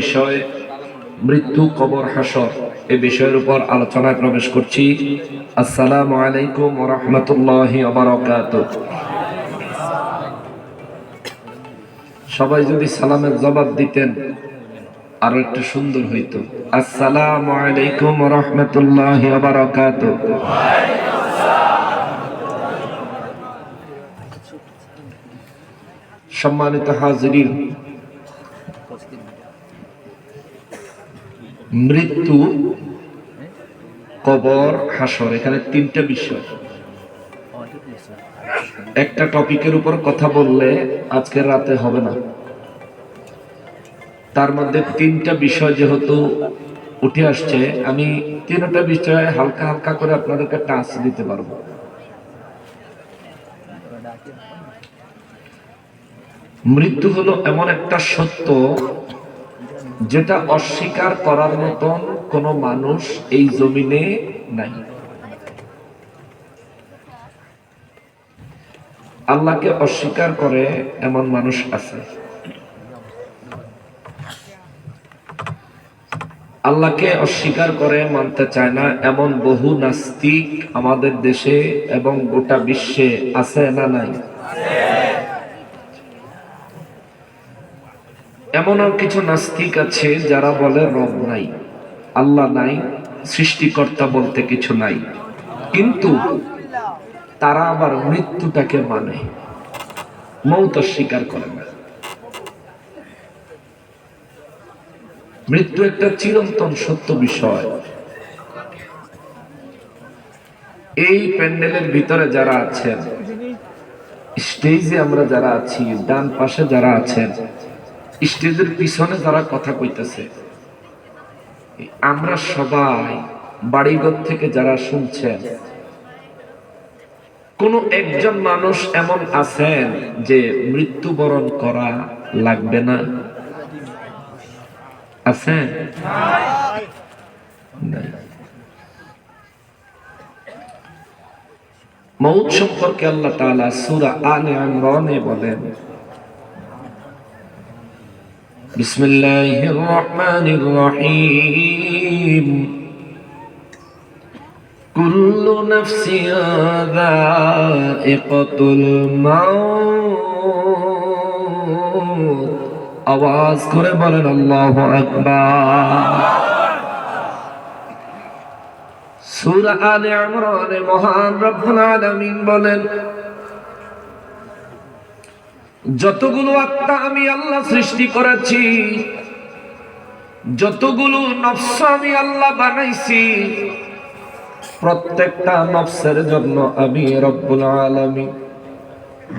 বিষয় মৃত্যু, কবর, হাসর এই বিষয়ের উপর আলোচনায় প্রবেশ করছি। আলাইকুম রহমতুল্লাহ সবাই যদি সালামের জবাব দিতেন, আরও একটু সুন্দর হইতো। আসসালামু আলাইকুম রহমতুল্লাহ বারাকাত। সম্মানিত হাজিরিন মৃত্যু, কবর, হাসর, এখানে তিনটা বিষয়। একটা টপিকের উপর কথা বললে আজকের রাতে হবে না। তার মধ্যে তিনটা বিষয় যেহেতু উঠে আসছে, আমি তিনটা বিষয়ে হালকা হালকা করে আপনাদেরকে টাচ দিতে পারব। মৃত্যু হলো এমন একটা সত্য যেটা অস্বীকার করার মতন কোন মানুষ এই জমিনে নাই। আল্লাহকে অস্বীকার করে এমন মানুষ আছে। আল্লাহকে অস্বীকার করে মানতে চায় না এমন বহু নাস্তিক আমাদের দেশে এবং গোটা বিশ্বে আছে না নাই। এমনও কিছু নাস্তিক আছে যারা বলে রব নাই, আল্লাহ নাই, সৃষ্টিকর্তা বলতে কিছু নাই। কিন্তু তারা আবার মৃত্যুটাকে মানে মৌত স্বীকার করে না। মৃত্যু একটা চিরন্তন সত্য বিষয়। এই প্যান্ডেলের ভিতরে যারা আছেন, স্টেজে আমরা যারা আছি, ডান পাশে যারা আছেন স্টেজের পিছনে যারা কথা কইতেছে আমরা সবাই বাড়িঘর থেকে যারা শুনছেন, কোন একজন মানুষ এমন আছেন যে মৃত্যুবরণ করা লাগবে না আছেন। মৌত সম্পর্কে আল্লাহ তাআলা সূরা আলে ইমরানে বলেন بسم الله الرحمن الرحيم كل نفس ذائقة الموت আওয়াজ করে বলেন আল্লাহু আকবার সূরা আলে ইমরানে মহান রব্বুল আলামিন বলেন যতগুলো আত্মা আমি আল্লাহ সৃষ্টি করেছি, যতগুলো নফস আমি আল্লাহ বানাইছি, প্রত্যেকটা নফসের জন্য আমি রব্বুল আলামিন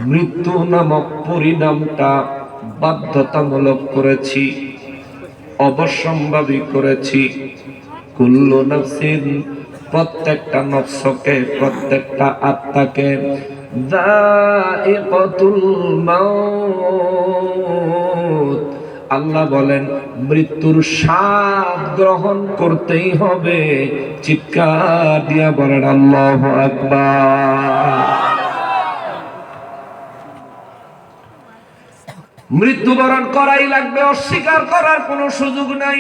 মৃত্যু নামক পরিণামটা বাধ্যতামূলক করেছি, অবশ্যম্ভাবী করেছি। কুল্লু নফসিন প্রত্যেকটা নফসকে, প্রত্যেকটা আত্মাকে আল্লাহ বলেন, মৃত্যুর স্বাদ গ্রহণ করতেই হবে। চিৎকার দিয়া বলেন, আল্লাহ মৃত্যুবরণ করাই লাগবে, অস্বীকার করার কোনো সুযোগ নাই।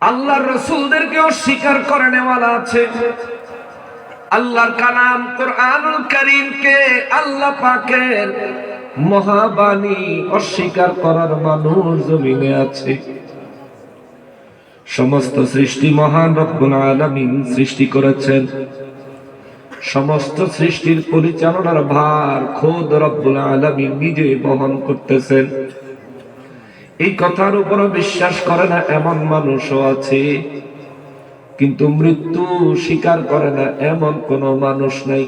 আল্লাহর রসুলদেরকে অস্বীকার করে নেওয়ালা আছে। আল্লাহর কালাম কোরআনুল করিমকে আল্লাহ পাকের মহাবাণী অস্বীকার করার মানুষ জমিনে আছে। সমস্ত সৃষ্টি মহান রব্বুল আলামিন সৃষ্টি করেছেন। সমস্ত সৃষ্টির পরিচালনার ভার খোদ রব্বুল আলামিন নিজে বহন করতেছেন। এই কথার উপর বিশ্বাস করে না এমন মানুষও আছে। কিন্তু মৃত্যু স্বীকার করে না, এমন কোন মানুষ নাই।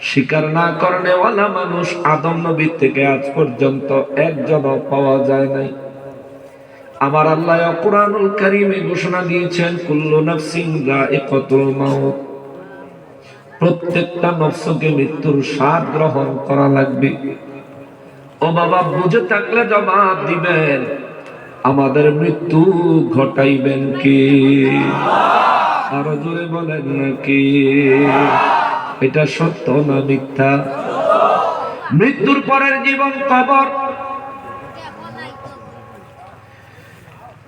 স্বীকার না করেওয়ালা মানুষ আদম নবীর থেকে আজ পর্যন্ত একজনও পাওয়া যায় নাই। আমার আল্লাহ কোরআনুল কারিমে ঘোষণা দিয়েছেন, কুল্লু নাফসিন যায়িকাতুল মাউত। প্রত্যেকটা নফসকে মৃত্যুর স্বাদ গ্রহণ করা লাগবে। ও বাবা, বুঝে থাকলে জবাব দিবেন। আমাদের মৃত্যু ঘটাইবেন কি? আরও জোরে বলেন নাকি? এটা সত্য না মিথ্যা? মৃত্যুর পরের জীবন কবর।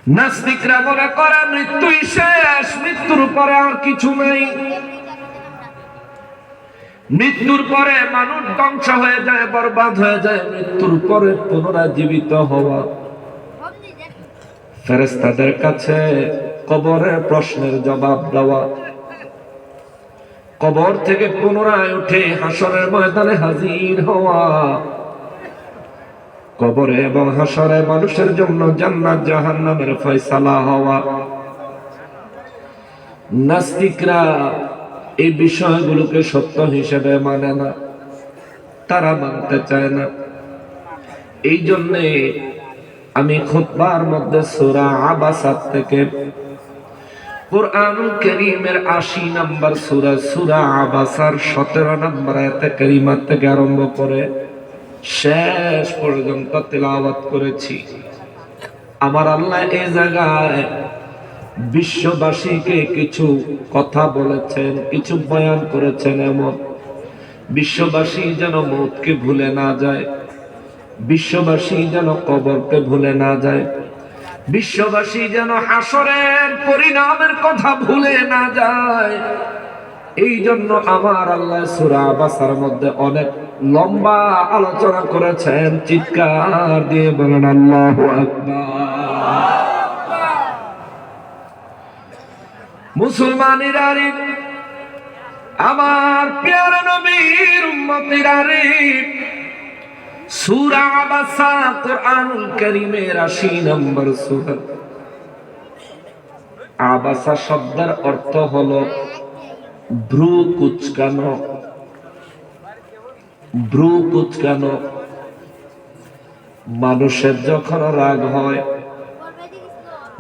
নাস্তিকরা মনে করে মৃত্যুই শেষ, মৃত্যুর পরে আর কিছু নেই। মৃত্যুর পরে মানুষ ধ্বংস হয়ে যায়, বরবাদ হয়ে যায়, মৃত্যুর পরে পুনরায় জীবিত হওয়া। ফেরেস্তাদের কাছে কবরের প্রশ্নের জবাব দেওয়া। কবর থেকে পুনরায় উঠে হাসরের ময়দানে হাজির হওয়া। কবরে এবং হাসরে মানুষের জন্য জান্নাত, জাহান্নামের ফয়সালা হওয়া। নাস্তিকরা এই বিষয়গুলোকে সত্য হিসেবে মানে না, তারা মানতে চায় না। এই জন্যে আমি খুতবার মধ্যে সূরা আবাসাত থেকে কোরআনুল করিমের আশি নম্বর সূরা সূরা আবাসার সতেরো নম্বর আয়াতে কারিমা থেকে আরম্ভ করে শেষ পর্যন্ত তেলাওয়াত করেছি। আমার আল্লাহ এই জায়গায় বিশ্ববাসীকে কিছু কথা বলেছেন, কিছু বয়ান করেছেন এমন। বিশ্ববাসী যেন মৌতকে ভুলে না যায়। বিশ্ববাসী যেন কবরকে ভুলে না যায়। বিশ্ববাসী যেন হাসরের পরিণামের কথা ভুলে না যায়। এই জন্য আমার আল্লাহ সুরা বাসার মধ্যে অনেক লম্বা আলোচনা করেছেন, চিৎকার দিয়ে বলেন, আল্লাহ মুসলমানেরা আমার প্যার নবীর উম্মতেরা সূরা আবাসা কোরআনুল কারীমের 80 নম্বর সূরা। আবাসা শব্দের অর্থ হলো ভ্রু কুচকানো। ভ্রু কুচকানো। মানুষের যখন রাগ হয়,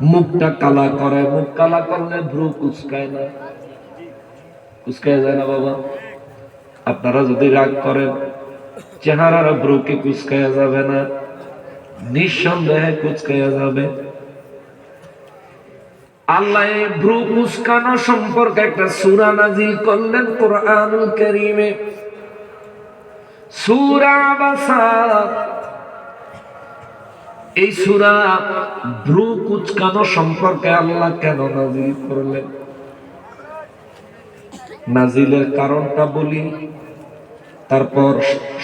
মুখটা কালা করে। মুখ কালা করলে ভ্রু কুচকায় না। কুচকায় যায় না বাবা। আপনারা যদি রাগ করেন চেহারার ভ্রুকে কুচকায়া যাবে না, নিঃসন্দেহে কুচকায়া যাবে। আল্লাহ ভ্রু সম্পর্কে একটা সূরা নাজিল করলেন সূরা এই সূরা ভ্রু কুচকানো সম্পর্কে আল্লাহ কেন নাজিল করলেন? নাজিলের কারণটা বলি। তারপর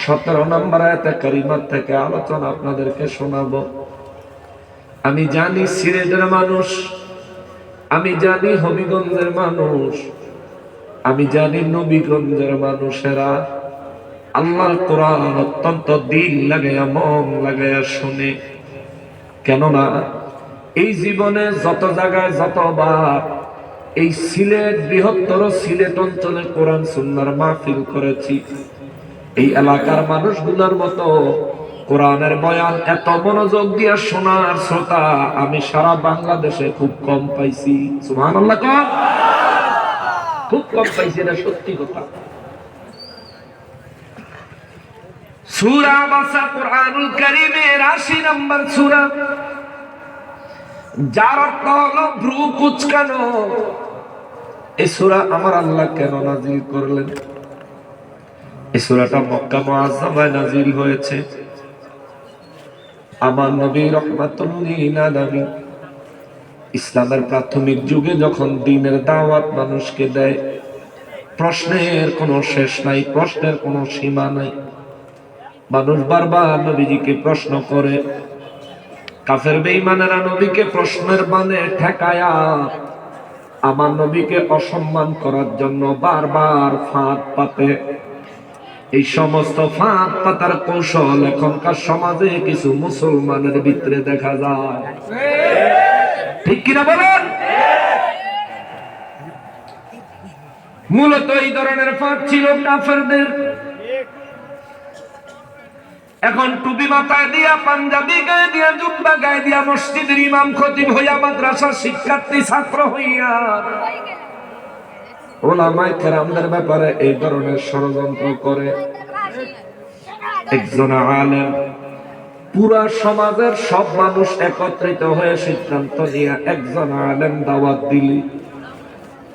সতেরো নম্বর আয়তে কারিমার থেকে আলোচনা আপনাদেরকে শোনাবো। আমি জানি সিলেটের মানুষ, আমি জানি হবিগঞ্জের মানুষ, আমি জানি নবীগঞ্জের মানুষেরা। আল্লাহর কোরআন অত্যন্ত দিল লাগাইয়া মন লাগাইয়া শুনে। কেননা এই জীবনে যত জায়গায় যতবার এই সিলেট, বৃহত্তর সিলেট অঞ্চলে কোরআন সুন্নার মাহফিল করেছি এই এলাকার মানুষগুলোর মতো কোরআনের বয়ান এত মনোযোগ দিয়ে শোনার শ্রোতা আমি সারা বাংলাদেশে খুব কম পাইছি। খুব কম পাইছি, এটা সত্যি কথা। বাসা কোরআনুল কারীমের 80 নম্বর যার অর্থ হলো ভ্রু কুচকানো। এই সূরা আমার আল্লাহ কেন নাজিল করলেন? এই সূরাটা মক্কা মুআজ্জামায় নাজিল হয়েছে। আমার নবী রহমাতুল্লিল আলামিন ইসলামের প্রাথমিক যুগে যখন দিনের দাওয়াত মানুষকে দেয়, প্রশ্নের কোনো শেষ নাই, প্রশ্নের কোনো সীমা নাই। মানুষ বারবার নবীজিকে প্রশ্ন করে, কাফের বেঈমানেরা নবীকে প্রশ্নের মানে ঠেকায়া আমার নবীকে অসম্মান করার জন্য বারবার ফাঁদ পাতে। এই সমস্ত ফাঁদ পাতার কৌশল এখনকার সমাজে কিছু মুসলমানের ভিতরে দেখা যায়। ঠিক কিনা বলেন? মূলত এই ধরনের ফাঁক ছিল কাফেরদের। এখন টুপি মাথায় দিয়া, পাঞ্জাবি গায়ে দিয়া, জুব্বা গায়ে দিয়া, মসজিদের ইমাম খতিব হইয়া মাদ্রাসার শিক্ষার্থী ছাত্র হইয়া ওলামায় কেরামদের ব্যাপারে এই ধরনের ষড়যন্ত্র করে। একজন আলেম পুরা সমাজের সব মানুষ একত্রিত হয়ে সিদ্ধান্ত নিয়ে একজন আলেম দাওয়াত দিলি।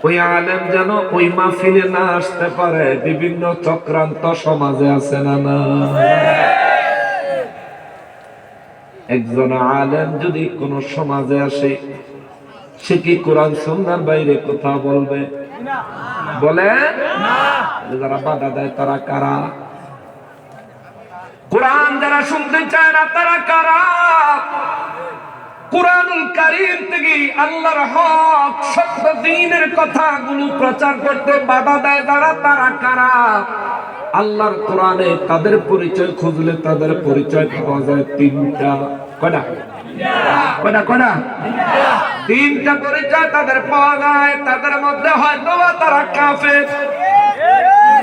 ওই আলেম যেন ওই মাহফিলে না আসতে পারে, বিভিন্ন চক্রান্ত সমাজে আছে না না? একজন আলেম যদি কোন সমাজে আসে, সে কি কোরআন সন্ন্যার বাইরে কথা বলবে? বলে যারা বাধা দেয়, তারা কারা? কোরআন যারা শুনতে চায় না, তারা কারা? কথাগুলো প্রচার করতে বাধা দেয় যারা, তারা কারা? আল্লাহর কোরআনে তাদের পরিচয় খুঁজলে তাদের পরিচয় পাওয়া যায় তিনটা। কয়টা? কয়টা? তিনটা পরিচয় তাদের পাওয়া যায় তাদের মধ্যে হয়তো বা তারা কাফের।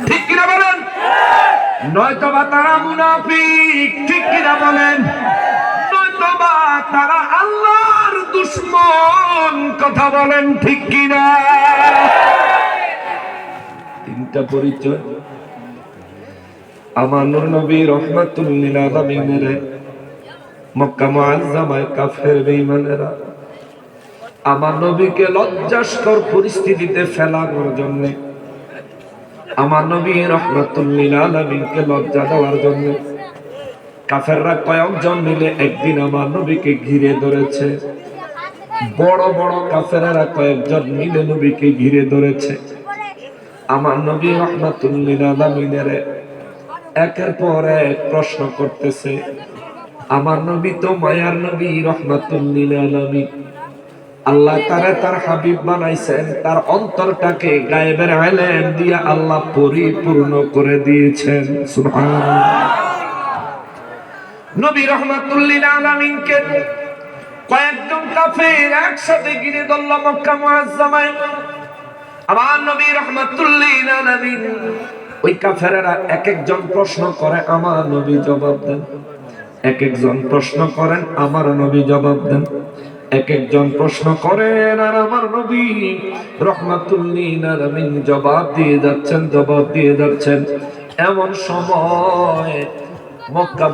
ঠিক কিনা বলেন? নয়তো বা তারা মুনাফিক, ঠিক কিনা বলেন? নয়তো বা তারা আল্লাহর দুশ্মন, কথা বলেন ঠিক কিনা? তিনটা পরিচয়। আমার নবী রহমাতুল্লিল আলামিনের মক্কা মুআজ্জামায় কাফের বেঈমানেরা আমার নবীকে লজ্জাস্কর পরিস্থিতিতে ফেলানোর জন্য। আমার নবী রহমাতুল্লিল আলামিনকে লজ্জা দেওয়ার জন্য। কাফেররা কয়েকজন মিলে একদিন আমার নবীকে ঘিরে ধরেছে। বড় বড় কাফেরেরা কয়েকজন মিলে নবীকে ঘিরে ধরেছে। আমার নবী রহমাতুল্লিল আলামিনের একের পর এক প্রশ্ন করতেছে, আমার নবী তো মায়ার নবী রহমাতুল্লিল আলামিন। আল্লাহ তারে তার হাবিব বানাইছেন, তার অন্তরটাকে গায়েবের আলেম দিয়ে আল্লাহ পরিপূর্ণ করে দিয়েছেন। নবী রহমাতুল্লিল আলামিনকে কয়েকজন কাফের একসাথে ঘিরে ধরল মক্কা মুআজ্জামায়। আমার নবী রহমাতুল্লিল আলামিন ওই কাফেরেরা এক একজন প্রশ্ন করে, আমার নবী জবাব দেন। এক একজন প্রশ্ন করেন, আমার নবী জবাব দেন। এক একজন প্রশ্ন করেন, আর আমার নবী রহমাতুল্লিল আলামিন জবাব দিয়ে যাচ্ছেন, জবাব দিয়ে যাচ্ছেন, এমন সময় মক্কা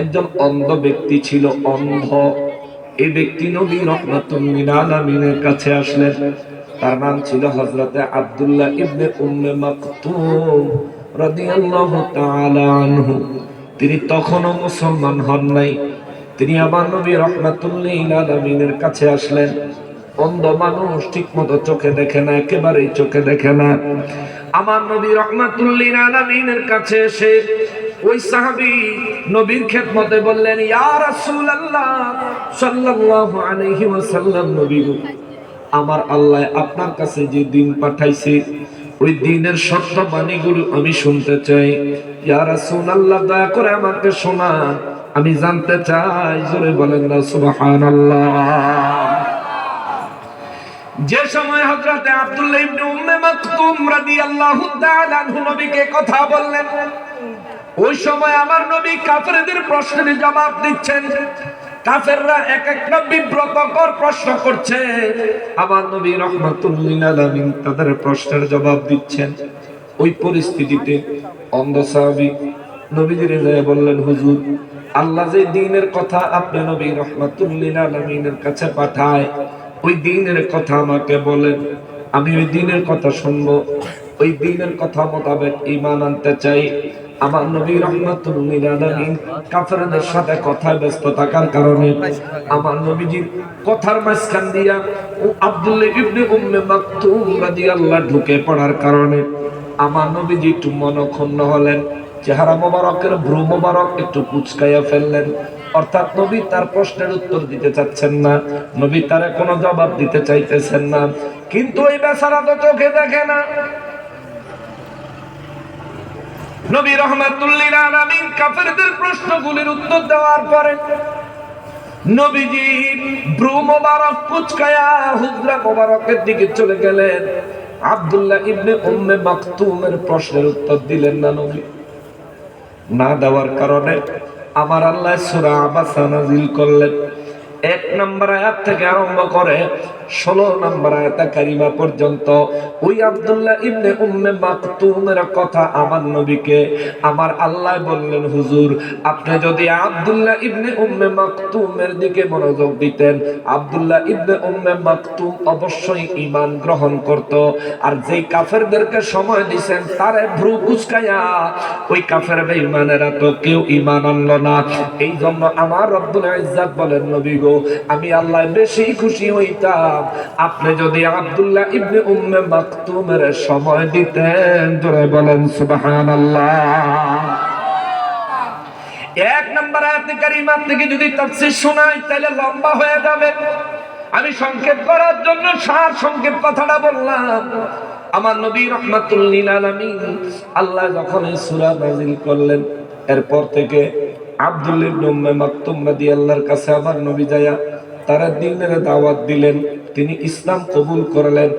একজন অন্ধ ব্যক্তি ছিল, অন্ধ। এই ব্যক্তি নবী রহমাতুল্লিল আলামিনের কাছে আসলেন। তার নাম ছিল হযরতে আব্দুল্লাহ ইবনে উম্মে মাকতুম রাদিয়াল্লাহু তাআলা আনহু। তিনি তখনও মুসলমান হন নাই। তিনি আমার নবী রহমাতুল্লিল আলামিনের কাছে আসলেন। অন্ধ মানুষ ঠিক মতো চোখে দেখে না, একেবারেই চোখে দেখে না। আমার নবী রহমাতুল্লিল আলামিনের কাছে এসে ওই সাহাবী নবীর খেদমতে বললেন, ইয়া রাসূলুল্লাহ, সাল্লাল্লাহু আলাইহি ওয়াসাল্লাম নবী আমার আল্লাহ আপনার কাছে যে দিন পাঠাইছে, ওই দিনের সত্য বাণীগুলো আমি শুনতে চাই। ইয়া রাসূলুল্লাহ, দয়া করে আমাকে শোনান। আমি জানতে চাই, জোরে বলেন না, সুবহানাল্লাহ। যে সময় হযরতে আব্দুল্লাহ ইবনে উম্মে মাকতুম রাদিয়াল্লাহু তাআলা আনহু নবীকে কথা বললেন, ওই সময় আমার নবী কাফেরদের প্রশ্নের জবাব দিচ্ছেন। কাফেররা এক একটা বিব্রতকর প্রশ্ন করছে। আমার নবী রহমাতুল্লিল আলামিন তাদের প্রশ্নের জবাব দিচ্ছেন। ওই পরিস্থিতিতে অন্ধ সাহাবী নবীজির বললেন, হুজুর আল্লাহ যে দিনের কথা আপনি নবী রহমাতুল্লিল আলামিনের কাছে পাঠায়, ওই দিনের কথা আমাকে বলেন। আমি ওই দিনের কথা শুনব। ওই দিনের কথা মোতাবেক ঈমান আনতে চাই। আমার নবী রহমাতুল্লিল আলামিন কাফেরদের সাথে কথায় ব্যস্ত থাকার কারণে আমার নবীজির কথার মাঝখান দিয়া ও আব্দুল্লাহ ইবনে উম্মে মাকতুম রাদিয়াল্লাহু ঢুকে পড়ার কারণে আমার নবীজি একটু মনক্ষুণ্ণ হলেন। চেহারা মোবারকের ভ্রু মোবারক একটু কুচকাইয়া ফেললেন। অর্থাৎ নবী তার প্রশ্নের উত্তর দিতে চাচ্ছেন না। নবী তারে কোনো জবাব দিতে চাইতেছেন না। কিন্তু ওই বেচারা তো চোখে দেখে না। নবী আলামিন কাফেরদের প্রশ্নগুলির উত্তর দেওয়ার পরে নবীজি ব্রু মোবারক কুচকায়া মোবারকের দিকে চলে গেলেন। আব্দুল্লাহ ইবনে উম্মে মাকতুমের প্রশ্নের উত্তর দিলেন না নবী। না দেওয়ার কারণে আমার আল্লাহ সুরা আবাসা নাজিল করলেন। এক নম্বর আয়াত থেকে আরম্ভ করে ষোলো নম্বর আয়াতা কারিমা পর্যন্ত। ওই আব্দুল্লাহ ইবনে উম্মে মাকতুমের কথা আমার নবীকে, আমার আল্লাহ বললেন, হুজুর, আপনি যদি আব্দুল্লাহ ইবনে উম্মে মাকতুমের দিকে মনোযোগ দিতেন, আব্দুল্লাহ ইবনে উম্মে মাকতুম অবশ্যই ঈমান গ্রহণ করত। আর যেই কাফেরদেরকে সময় দিছেন, তারে ভ্রু কুচকায়া ওই কাফের বেঈমানেরা তো কেউ ঈমান আনলো না। এই জন্য আমার রব্বুল ইজ্জাত বলেন, নবী গো আমি আল্লাহ বেশি খুশি হইতাম। আপনি যদি আব্দুল্লাহ ইবনে উম্মে মাকতুমের সময় দিতেন ধরে বলেন সুবহানাল্লাহ। এক নম্বর আয়াতে কারিমা থেকে যদি তাফসীর শোনাই তাহলে লম্বা হয়ে যাবে। আমি সংক্ষেপ করার জন্য সার সংক্ষেপ কথাটা বললাম। আমার নবী রহমাতুল লিল আলামিন আল্লাহ যখন এই সূরা নাযিল করলেন, এরপর থেকে আব্দুল্লাহ ইবনে মাকতুম রাদিয়াল্লাহর কাছে আমার নবী যায়া তারা দিনের দাওয়াত দিলেন, তিনি ইসলাম কবুল করলেন।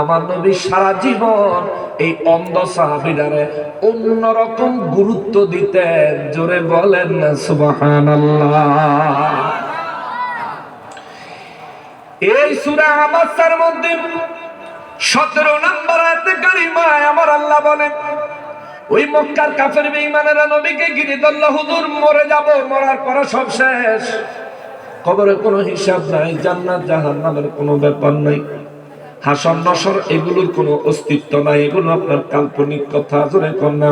আমার নবী সারা জীবন এই অন্ধ সাহাবিদারে অন্যরকম গুরুত্ব দিতেন। জোরে বলেন না, সুবহানাল্লাহ। এই সূরা আবাসার মধ্যে সতেরো নম্বর আয়াতে কারিমায় আমার আল্লাহ বলেন, ওই মক্কার কাফের বেঈমানেরা নবীকে ঘিরে ধরল হুজুর, মরে যাব, মরার পরে সব শেষ। কবরে কোনো হিসাব নাই, জান্নাত জাহান্নামের কোনো ব্যাপার নাই। হাসন নসর, এগুলোর কোনো অস্তিত্ব নাই, এগুলো আপনার কাল্পনিক কথা, জোরে কন্যা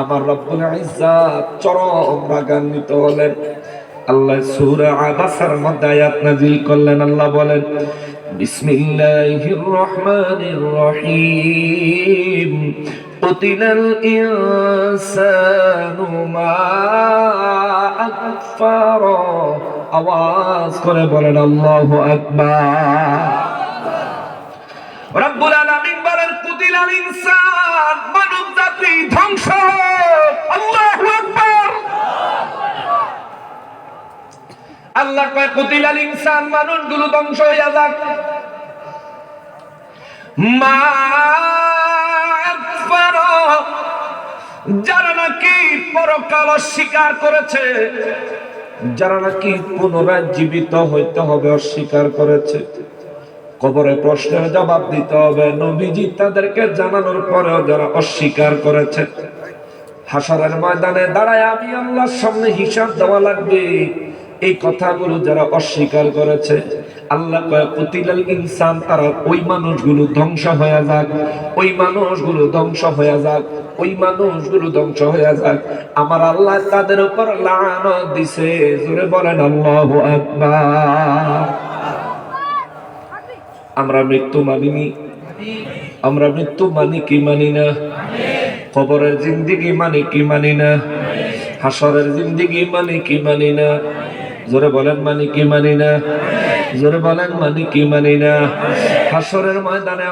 আমার রব্বুল ইজ্জাত চরম রাগান্বিত হলেন। আল্লাহ সূরা আবাসার মধ্যে আয়াত নাযিল করলেন, আল্লাহ বলেন বিসমিল্লাহির রহমানির রহিম قتل الإنسان ما أكفر আওয়াজ করে বলেন আল্লাহু আকবার রব্বুল আলামিন বলেন কুতিলাল ইনসান মানব জাতি ধ্বংস আল্লাহু আল্লাহ কয়, কুতিলাল ইনসান ধ্বংস হইয়া যাক। মা যারা নাকি পরকাল অস্বীকার করেছে, যারা নাকি পুনরায় জীবিত হইতে হবে অস্বীকার করেছে। কবরে প্রশ্নের জবাব দিতে হবে। নবীজি তাদেরকে জানানোর পরেও যারা অস্বীকার করেছে হাসরের ময়দানে দাঁড়ায় আমি আল্লাহর সামনে হিসাব দেওয়া লাগবে। এই কথাগুলো যারা অস্বীকার করেছে, আল্লাহ কুতিলাল ইনসান, তারা ওই মানুষগুলো ধ্বংস হয়ে যাক, ওই মানুষগুলো ধ্বংস হয়ে যাক, ওই মানুষগুলো ধ্বংস হয়ে যাক। আমার আল্লাহ তাদের উপর দিছে, জোরে বলেন, আল্লাহু আকবার। আমরা মৃত্যু মানিনি। আমরা মৃত্যু মানি কি মানি না? কবরের জিন্দিগি মানি কি মানি না? হাসরের জিন্দিগি মানি কি মানি না? জোরে বলেন মানি কি মানি না জোরে বলেন মানি কি মানি না হাসরের ময়দানে